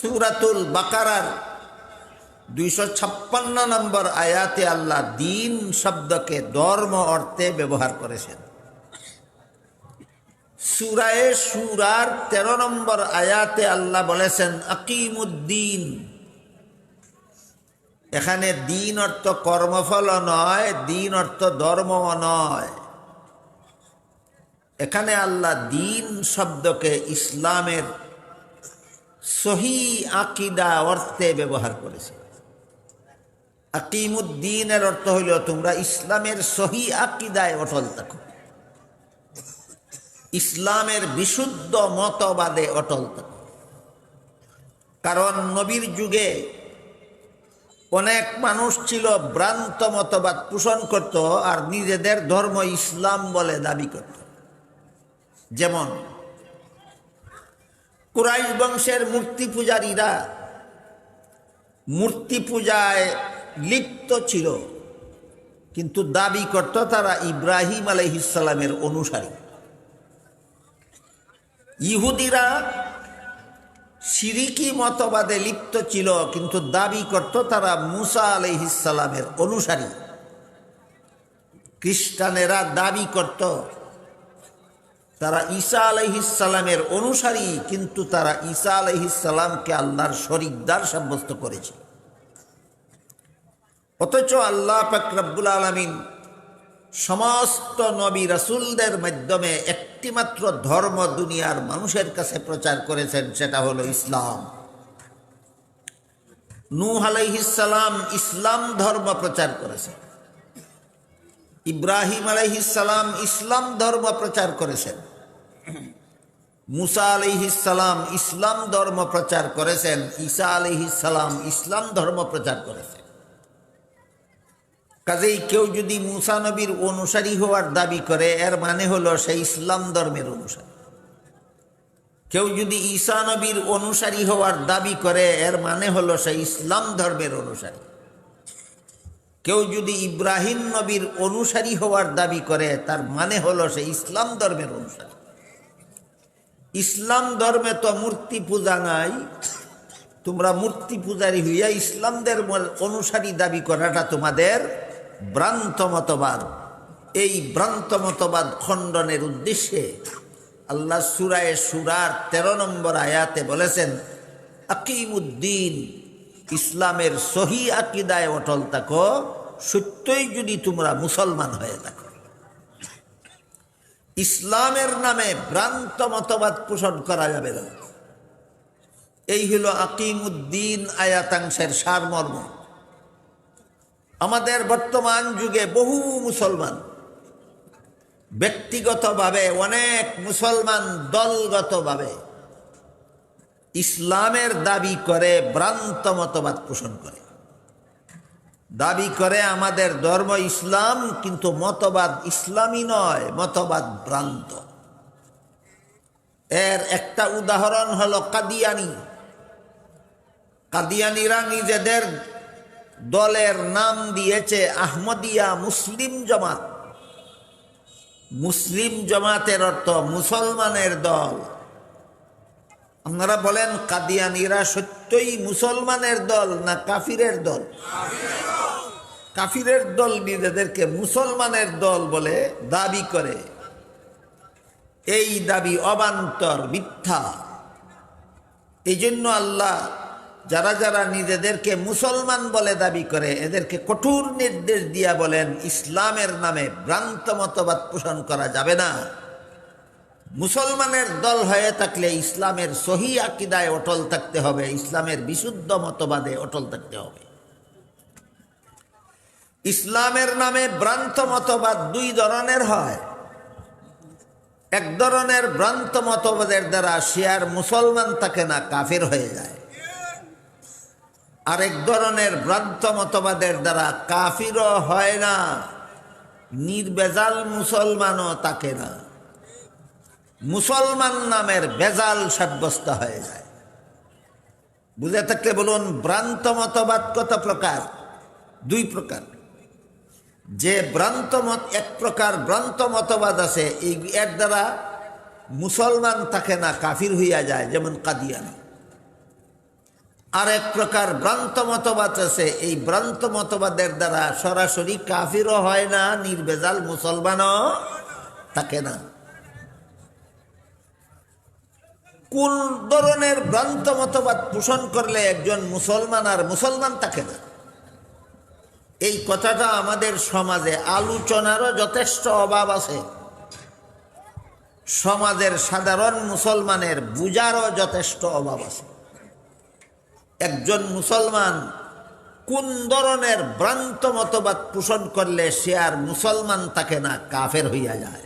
সুরাতুল বাকারার দুইশো ছাপ্পান্ন নম্বর আয়াতে আল্লাহ দিন শব্দকে ধর্ম অর্থে ব্যবহার করেছেন। সুরায়ে সুরার তেরো নম্বর আয়াতে আল্লাহ বলেছেন, আকিমুদ্দিন। এখানে দিন অর্থ কর্মফল নয়, দিন অর্থ ধর্ম নয়। এখানে আল্লাহ দিন শব্দকে ইসলামের সহি আকিদা অর্থে ব্যবহার করেছে। আকিমুদ্দিনের অর্থ হইল, তোমরা ইসলামের সহি আকিদায় অটল থাকো। ইসলামের বিশুদ্ধ মতবাদে অটল থাকো। কারণ নবীর যুগে অনেক মানুষ ছিল ভ্রান্ত মতবাদ পোষণ করত আর নিজেদের ধর্ম ইসলাম বলে দাবি করত। যেমন কুরাইশ বংশের মূর্তি পূজারীরা মূর্তি পূজায় লিপ্ত ছিল, কিন্তু দাবি করত তারা ইব্রাহিম আলহিসাল্লামের অনুসারী। ইহুদিরা সিরিকি মতবাদে লিপ্ত ছিল, কিন্তু দাবি করত তারা মুসা আলহিসাল্লামের অনুসারী। খ্রিস্টানেরা দাবি করত তারা ঈসা আলহিসাল্লামের অনুসারী, কিন্তু তারা ঈসা আলহিসাল্লামকে আল্লাহর শরিকদার সাব্যস্ত করেছিল অথচ আল্লাহ ফাকরাবুল আলমিন সমস্ত নবী রাসুলদের মাধ্যমে একটিমাত্র ধর্ম দুনিয়ার মানুষের কাছে প্রচার করেছেন, সেটা হলো ইসলাম। নূহ আলাইহিসাল্লাম ইসলাম ধর্ম প্রচার করেছেন ইব্রাহিম আলাইহিসাল্লাম ইসলাম ধর্ম প্রচার করেছেন। মুসা আলিহিসাল্লাম ইসলাম ধর্ম প্রচার করেছেন। ঈসা আলিহিসাল্লাম ইসলাম ধর্ম প্রচার করেছেন। কাজেই কেউ যদি মুসা নবীর অনুসারী হওয়ার দাবি করে, এর মানে হলো সে ইসলাম ধর্মের অনুসারী। কেউ যদি ঈসা নবীর অনুসারী হওয়ার দাবি করে, এর মানে হলো সে ইসলাম ধর্মের অনুসারী। কেউ যদি ইব্রাহিম নবীর অনুসারী হওয়ার দাবি করে, তার মানে হলো সে ইসলাম ধর্মের অনুসারী। ইসলাম ধর্মে তো মূর্তি পূজা নাই, তোমরা মূর্তি পূজারী হইয়া ইসলামদের অনুসারী দাবি করাটা তোমাদের ভ্রান্ত মতবাদ। এই ভ্রান্ত মতবাদ খণ্ডনের উদ্দেশ্যে আল্লাহ সুরায় সুরার তেরো নম্বর আয়াতে বলেছেন আকিমুদ্দিন ইসলামের সহি আকিদায় অটল থাকো সত্যই যদি তোমরা মুসলমান হয়ে থাকো। ইসলামের নামে ভ্রান্ত মতবাদ পোষণ করা যাবে না। এই হল আকিমুদ্দিন আয়াতাংশের সারমর্ম। আমাদের বর্তমান যুগে বহু মুসলমান ব্যক্তিগতভাবে অনেক মুসলমান দলগতভাবে ইসলামের দাবি করে ভ্রান্ত মতবাদ পোষণ করে। দাবি করে আমাদের ধর্ম ইসলাম কিন্তু মতবাদ ইসলামী নয়, মতবাদ ভ্রান্ত। এর একটা উদাহরণ হলো কাদিয়ানি। কাদিয়ানিরা নিজেদের দলের নাম দিয়েছে আহমদিয়া মুসলিম জমাত। মুসলিম জমাতের অর্থ মুসলমানের দল। আপনারা বলেন, কাদিয়ানিরা সত্যই মুসলমানের দল না কাফিরের দল? কাফিরের দল নিজেদেরকে মুসলমানের দল বলে দাবি করে। এই দাবি অবান্তর মিথ্যা। এই জন্য আল্লাহ যারা যারা নিজেদেরকে মুসলমান বলে দাবি করে, এদেরকে কঠোর নির্দেশ দিয়া বলেন, ইসলামের নামে ভ্রান্ত মতবাদ পোষণ করা যাবে না। মুসলমানের দল হয়ে থাকলে ইসলামের সহি আকিদায় অটল থাকতে হবে, ইসলামের বিশুদ্ধ মতবাদে অটল থাকতে হবে। ইসলামের নামে ভ্রান্ত মতবাদ দুই ধরনের হয়। এক ধরনের ভ্রান্ত মতবাদের দ্বারা শিয়ার মুসলমান থাকে না, কাফের হয়ে যায়। আরেক ধরনের ভ্রান্ত মতবাদের দ্বারা কাফিরও হয় না, নির্বেজাল মুসলমানও থাকে না। মুসলমান নামের বেজাল সাব্যস্ত হয়ে যায়। বুঝে থাকলে বলুন, ভ্রান্ত মতবাদ কত প্রকার? দুই প্রকার। যে ভ্রান্ত মত এক প্রকার ভ্রান্ত মতবাদ আছে, এই এর দ্বারা মুসলমান থাকে না, কাফির হইয়া যায়, যেমন কাদিয়ানি। আর এক প্রকার ভ্রান্ত মতবাদ আছে, এই ভ্রান্ত মতবাদের দ্বারা সরাসরি কাফিরও হয় না, নির্বেজাল মুসলমানও থাকে না। কোন ধরনের ভ্রান্ত মতবাদ পোষণ করলে একজন মুসলমান আর মুসলমান থাকে না? এই কথাটা আমাদের সমাজে আলোচনারও যথেষ্ট অভাব আছে। সমাজের সাধারণ মুসলমানের বুঝারও যথেষ্ট অভাব আছে। একজন মুসলমান কোন ধরনের ভ্রান্ত মতবাদ পোষণ করলে সে আর মুসলমান থাকে না কাফের হইয়া যায়?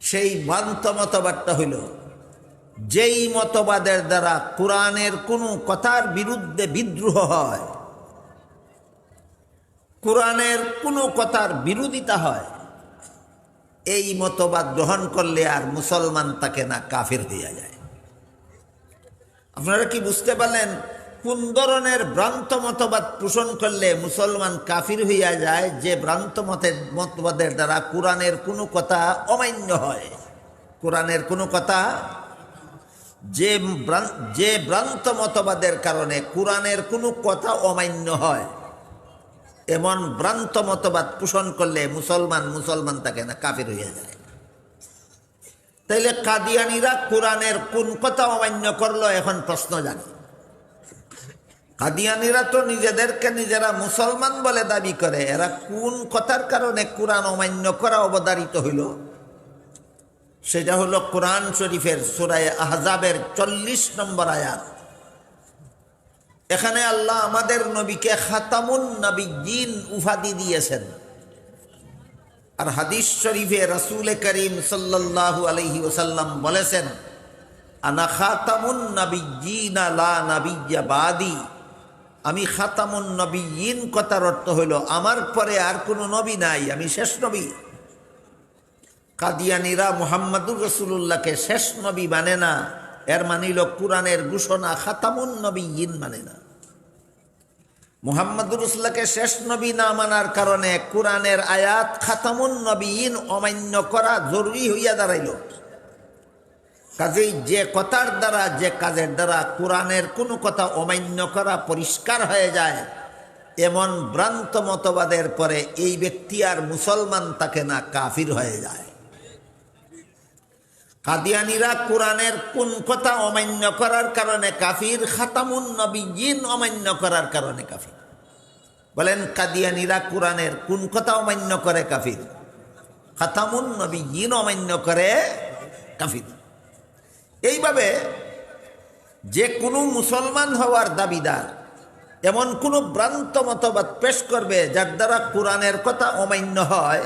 সেই ভ্রান্ত মতবাদটা হইল, যেই মতবাদের দ্বারা কোরআনের কোনো কথার বিরুদ্ধে বিদ্রোহ হয় কোরআনের কোনো কথার বিরোধিতা হয়। এই মতবাদ গ্রহণ করলে আর মুসলমান তাকে না কাফের হইয়া যায়। আপনারা কি বুঝতে পারলেন কোন ধরনের ভ্রান্ত মতবাদ পোষণ করলে মুসলমান কাফির হইয়া যায়, যে ভ্রান্ত মতের মতবাদের দ্বারা কোরআনের কোনো কথা অমান্য হয়? কোরআনের কোনো কথা? যে যে ভ্রান্ত মতবাদের কারণে কোরআনের কোনো কথা অমান্য হয়। এমন ভ্রান্ত মতবাদ পোষণ করলে মুসলমান মুসলমান থাকে না, কাফির হইয়া যায়। তাইলে কাদিয়ানিরা কোরআনের কোন কথা অমান্য করল এখন প্রশ্ন জানি। কাদিয়ানিরা তো নিজেদেরকে নিজেরা মুসলমান বলে দাবি করে, এরা কোন কথার কারণে কোরআন অমান্য করা অবদারিত হইল? সেটা হলো কোরআন শরীফের সুরায় আহজাবের চল্লিশ নম্বর আয়াত। এখানে আল্লাহ আমাদের নবীকে খাতামুন নবীন উপাধি দিয়েছেন। আর হাদিস শরীফে রাসূল করিম সাল্লাল্লাহু আলাইহি ওসাল্লাম বলেছেন, আনা খাতামুন নবীন লা নবিয়্যা বাদি। আমি খাতামুন নবীন কথার অর্থ হইল, আমার পরে আর কোনো নবী নাই, আমি শেষ নবী। কাদিয়ানিরা মুহাম্মাদুর রসুল্লাহকে শেষ নবী মানে না। এর মানিল কোরআনের ঘোষণা খাতামুন নবীন মানে না। মুহাম্মদুর রসুল্লাহকে শেষ নবী না মানার কারণে কোরআনের আয়াত খাতামুন নবীন অমান্য করা জরুরি হইয়া দাঁড়াইল। কাজেই যে কথার দ্বারা, যে কাজের দ্বারা কোরআনের কোনো কথা অমান্য করা পরিষ্কার হয়ে যায়, এমন ভ্রান্ত মতবাদের পরে এই ব্যক্তি আর মুসলমান তাকে না কাফির হয়ে যায়। কাদিয়ানিরা কোরআনের কোন কথা অমান্য করার কারণে কাফির, খাতামুন নবীন অমান্য করার কারণে কাফির। বলেন, কাদিয়ানিরা কোরআনের কোন কথা অমান্য করে কাফির? খাতামুন নবীন অমান্য করে কাফির। এইভাবে যে কোনো মুসলমান হওয়ার দাবিদার, এমন কোনো ভ্রান্ত মতবাদ পেশ করবে যার দ্বারা কোরআনের কথা অমান্য হয়।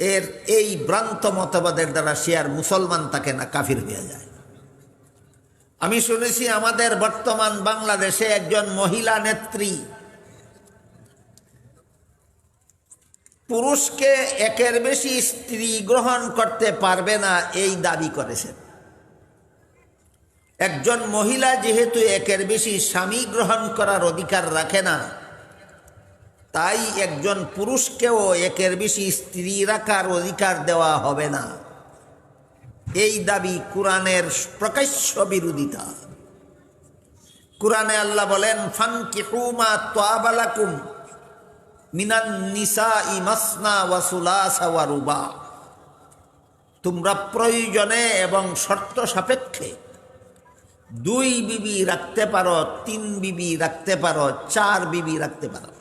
এর এই ভ্রান্ত মতবাদের দ্বারা সে আর মুসলমান তাকে না, কাফির হয়ে যায়। আমি শুনেছি আমাদের বর্তমান বাংলাদেশে একজন মহিলা নেত্রী পুরুষকে একের বেশি স্ত্রী গ্রহণ করতে পারবে না, এই দাবি করেছেন। একজন মহিলা যেহেতু একের বেশি স্বামী গ্রহণ করার অধিকার রাখে না তাই একজন পুরুষকেও একের বেশি স্ত্রী রাখার অধিকার দেওয়া হবে না। এই দাবি কোরআনের প্রকাশ্য বিরোধিতা। কোরআনে আল্লাহ বলেন ফানকি হুমা তোয়াবালাকুম মিনান নিসা ইমাসনা ওয়াসুলাসা তোমরা প্রয়োজনে এবং শর্ত সাপেক্ষে দুই বিবি রাখতে পারো, তিন বিবি রাখতে পারো, চার বিবি রাখতে পারো।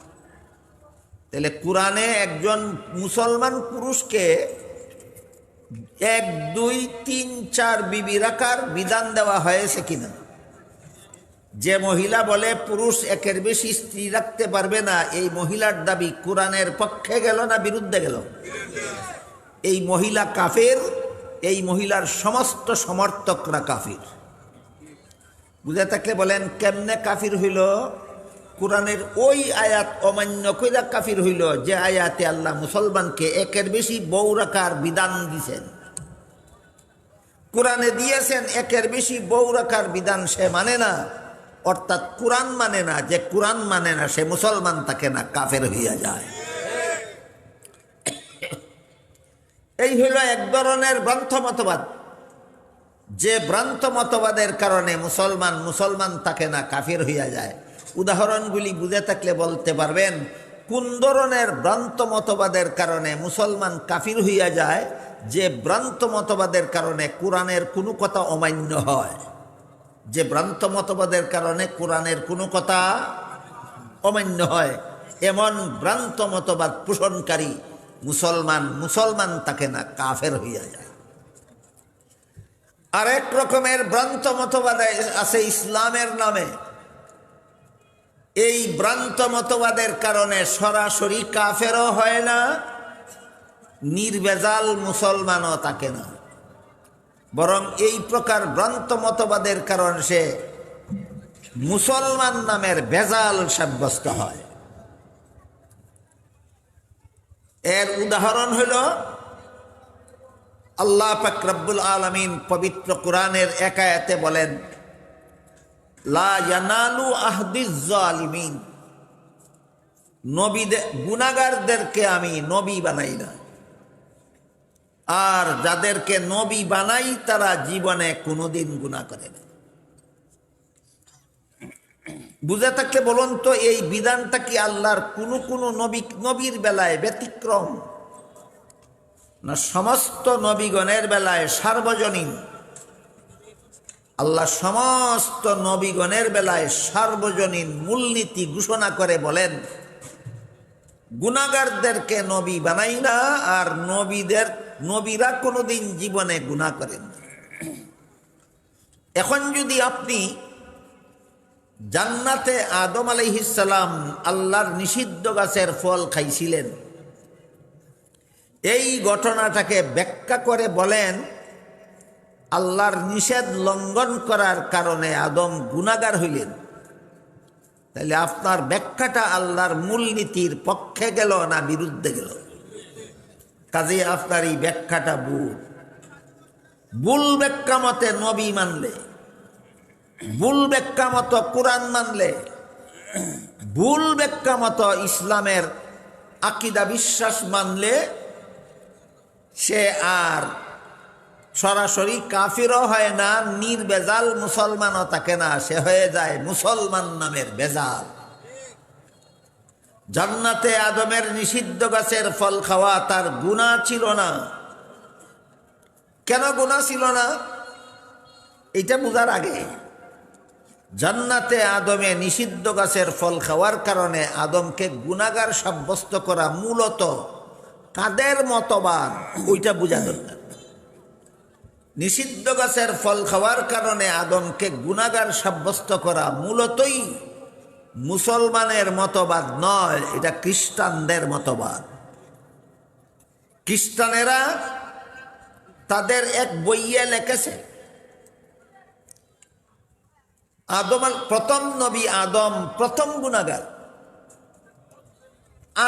তাহলে কোরআনে একজন মুসলমান পুরুষকে এক, দুই, তিন, চার বিবি রাখার বিধান দেওয়া হয়েছে কিনা? যে মহিলা বলে, পুরুষ একের বেশি স্ত্রী রাখতে পারবে না, এই মহিলার দাবি কোরআনের পক্ষে গেল না বিরুদ্ধে গেল? এই মহিলা কাফের, এই মহিলার সমস্ত সমর্থকরা কাফির। বুঝে থাকলে বলেন, কেমনে কাফির হইল? কোরআনের ওই আয়াত অমান্য কইরা কাফির হইল, যে আয়াতে আল্লাহ মুসলমানকে একের বেশি বউ রাখার বিধান দিছেন। কোরআনে দিয়েছেন, একের বেশি বউ রাখার বিধান সে মানে না, অর্থাৎ কোরআন মানে না, যে কোরআন মানে না, সে মুসলমান তাকে না, কাফের হইয়া যায়। এই হইল এক ধরনের গ্রন্থ মতবাদ, যে ভ্রান্ত মতবাদের কারণে মুসলমান মুসলমান থাকে না কাফির হইয়া যায়। উদাহরণগুলি বুঝে থাকলে বলতে পারবেন, কোন ধরনের ভ্রান্ত মতবাদের কারণে মুসলমান কাফির হইয়া যায় যে ভ্রান্ত মতবাদের কারণে কোরআনের কোনো কথা অমান্য হয়? যে ভ্রান্ত মতবাদের কারণে কোরআনের কোনো কথা অমান্য হয়। এমন ভ্রান্ত মতবাদ পোষণকারী মুসলমান মুসলমান তাকে না কাফের হইয়া যায়। আরেক রকমের ভ্রান্ত মতবাদ আছে ইসলামের নামে। এই ভ্রান্ত মতবাদের কারণে সরাসরি কাফেরও হয় না, নির্বেজাল মুসলমানও থাকে না। বরং এই প্রকার ভ্রান্ত মতবাদের কারণে সে মুসলমান নামের বেজাল সাব্যস্ত হয়। এর উদাহরণ হল, আল্লাহ ফাকরাবুল আলমিন পবিত্র কোরআনের একায়াতে বলেন লা ইয়ানালু আহদিজ জালিমিন। নবীদের গুনাগারদেরকে আমি নবী বানাই না। আর যাদেরকে নবী বানাই, তারা জীবনে কোনোদিন গুণা করে না। বুঝে থাকলে বলুন তো, এই বিধানটা কি আল্লাহর কোনো কোনো নবী, নবীর বেলায় ব্যতিক্রম? না, সমস্ত নবীগণের বেলায় সার্বজনীন। আল্লাহ সমস্ত নবীগণের বেলায় সার্বজনীন মূলনীতি ঘোষণা করে বলেন গুণাগারদেরকে নবী বানাই না, আর নবীদের, নবীরা কোনোদিন জীবনে গুণা করেন এখন যদি আপনি জান্নাতে আদম আলাইহিসাল্লাম আল্লাহর নিষিদ্ধ গাছের ফল খাইছিলেন, এই ঘটনাটাকে ব্যাখ্যা করে বলেন আল্লাহর নিষেধ লঙ্ঘন করার কারণে আদম গুণাগার হইলেন। তাহলে আপনার ব্যাখ্যাটা আল্লাহর মূলনীতির পক্ষে গেল না বিরুদ্ধে গেল? কাজে আপনার এই ব্যাখ্যাটা ভুল। ভুল ব্যাখ্যা মতে নবী মানলে, ভুল ব্যাখ্যা মতো কোরআন মানলে, ভুল ব্যাখ্যা মতো ইসলামের আকিদা বিশ্বাস মানলে সে আর সরাসরি কাফিরও হয় না, নির্বেজাল মুসলমানও থাকে না, সে হয়ে যায় মুসলমান নামের বেজাল। জান্নাতে আদমের নিষিদ্ধ গাছের ফল খাওয়া তার গুণা ছিল না। কেন গুণা ছিল না? এটা বোঝার আগে। জান্নাতে আদমে নিষিদ্ধ গাছের ফল খাওয়ার কারণে আদমকে গুণাগার সাব্যস্ত করা মূলত কাদের মতবাদ, ওইটা বোঝা দরকার। নিষিদ্ধ গাছের ফল খাওয়ার কারণে আদমকে গুণাগার সাব্যস্ত করা মূলতই মুসলমানের মতবাদ নয়, এটা খ্রিস্টানদের মতবাদ। খ্রিস্টানেরা তাদের এক বইয়ে লেখেছে, আদম প্রথম নবী আদম প্রথম গুণাগার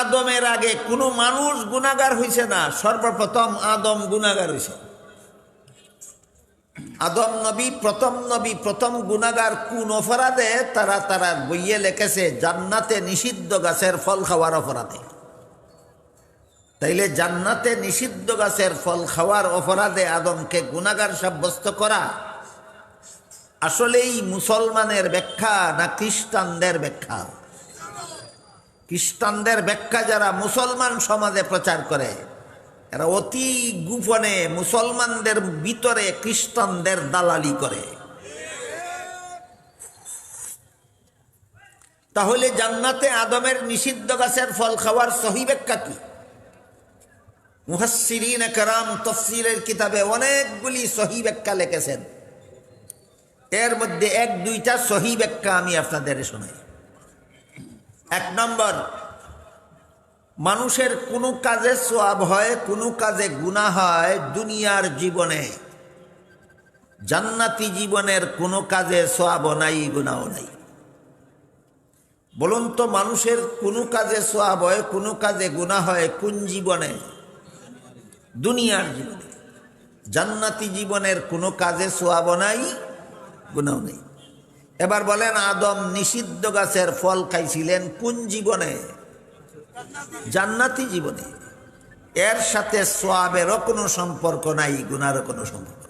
আদমের আগে কোনো মানুষ গুণাগার হয়েছে না, সর্বপ্রথম আদম গুণাগার হয়েছে আদম নবী, প্রথম নবী, প্রথম গুণাগার কোন অপরাধে? তারা তারা বইয়ে লেখেছে, জান্নাতে নিষিদ্ধ গাছের ফল খাওয়ার অপরাধে। তাইলে জান্নাতে নিষিদ্ধ গাছের ফল খাওয়ার অপরাধে আদমকে গুণাগার সাব্যস্ত করা আসলেই মুসলমানের ব্যাখ্যা না খ্রিস্টানদের ব্যাখ্যা? খ্রিস্টানদের ব্যাখ্যা যারা মুসলমান সমাজে প্রচার করে এরা অতি গোপনে মুসলমানদের ভিতরে খ্রিস্টানদের দালালি করে। তাহলে জান্নাতে আদমের নিষিদ্ধ গাছের ফল খাওয়ার সহি ব্যাখ্যা কি? মুহাসিরিন কারাম তফসিলের কিতাবে অনেকগুলি সহি ব্যাখ্যা লিখেছেন। এর মধ্যে এক দুইটা সহি ব্যাখ্যা আমি আপনাদের শোনাই। এক নম্বর মানুষের কোনো কাজে সোয়াব হয়, কোনো কাজে গুণা হয় দুনিয়ার জীবনে। জান্নাতি জীবনের কোনো কাজে সোয়াবও নাই গুণাও নাই। বলুন তো, মানুষের কোনো কাজে সোয়াব হয়, কোনো কাজে গুণা হয় কোন জীবনে? দুনিয়ার জীবনে। জান্নাতি জীবনের কোনো কাজে সোয়াব নাই গুণাও নেই। এবার বলেন, আদম নিষিদ্ধ গাছের ফল খাইছিলেন কোন জীবনে? জান্নাতি জীবনে। এর সাথে সোয়াবেরও কোনো সম্পর্ক নাই, গুনারও কোনো সম্পর্ক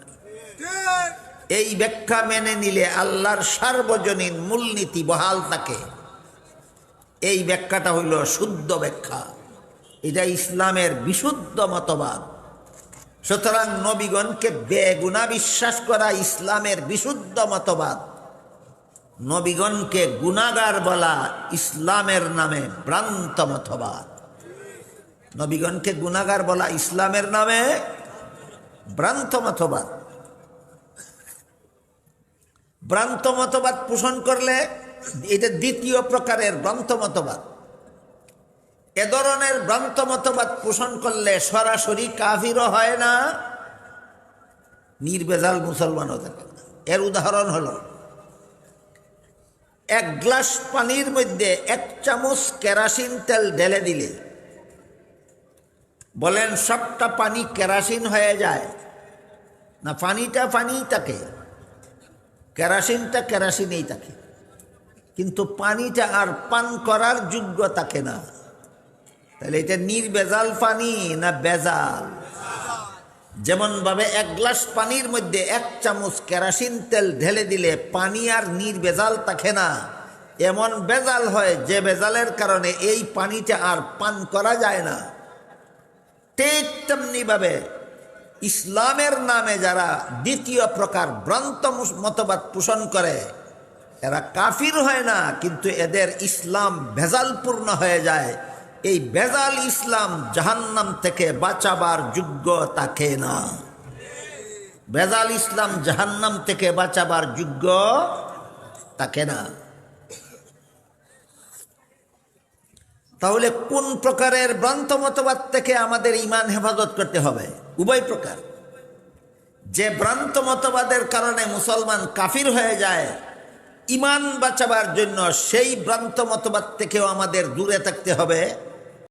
এই ব্যাখ্যা মেনে নিলে আল্লাহর সার্বজনীন মূলনীতি বহাল থাকে। এই ব্যাখ্যাটা হইল শুদ্ধ ব্যাখ্যা। এটা ইসলামের বিশুদ্ধ মতবাদ। সুতরাং নবীগণকে বেগুনা বিশ্বাস করা ইসলামের বিশুদ্ধ মতবাদ। নবীগণকে গুনাগার বলা ইসলামের নামে ভ্রান্ত মতবাদ। নবীগণকে গুনাগার বলা ইসলামের নামে ভ্রান্ত মতবাদ। ভ্রান্ত মতবাদ পোষণ করলে এটা দ্বিতীয় প্রকারের ভ্রান্ত মতবাদ। এ ধরনের ভ্রান্ত মতবাদ পোষণ করলে সরাসরি কাফিরও হয় না, নির্বেজাল মুসলমানও থাকে না। এর উদাহরণ হলো এক গ্লাস পানির মধ্যে এক চামচ কেরাসিন তেল ঢেলে দিলে। বলেন, সবটা পানি কেরাসিন হয়ে যায়? না, পানিটা পানিই থাকে। কেরাসিনটা কেরাসিনেই থাকে। কিন্তু পানিটা আর পান করার যোগ্য থাকে না। তাহলে এটা নির্বেজাল পানি না বেজাল? যেমন ভাবে এক গ্লাস পানির মধ্যে এক চামচ কেরাসিন তেল ঢেলে দিলে পানি আর নির্বেজাল থাকে না। এমন বেজাল হয় যে বেজালের কারণে এই পানিটা আর পান করা যায় না। ঠিক তেমনি ভাবে ইসলামের নামে যারা দ্বিতীয় প্রকার ভ্রান্ত মতবাদ পোষণ করে, এরা কাফির হয় না, কিন্তু এদের ইসলাম ভেজালপূর্ণ হয়ে যায়। এই বেজাল ইসলাম জাহান্নাম থেকে বাঁচাবার যোগ্য থাকে না। বেজাল ইসলাম জাহান্নাম থেকে বাঁচাবার যোগ্য থাকে না। তাহলে কোন প্রকারের ভ্রান্ত মতবাদ থেকে আমাদের ইমান হেফাজত করতে হবে? উভয় প্রকার। যে ভ্রান্ত মতবাদের কারণে মুসলমান কাফির হয়ে যায় ইমান বাঁচাবার জন্য সেই ভ্রান্ত মতবাদ থেকেও আমাদের দূরে থাকতে হবে।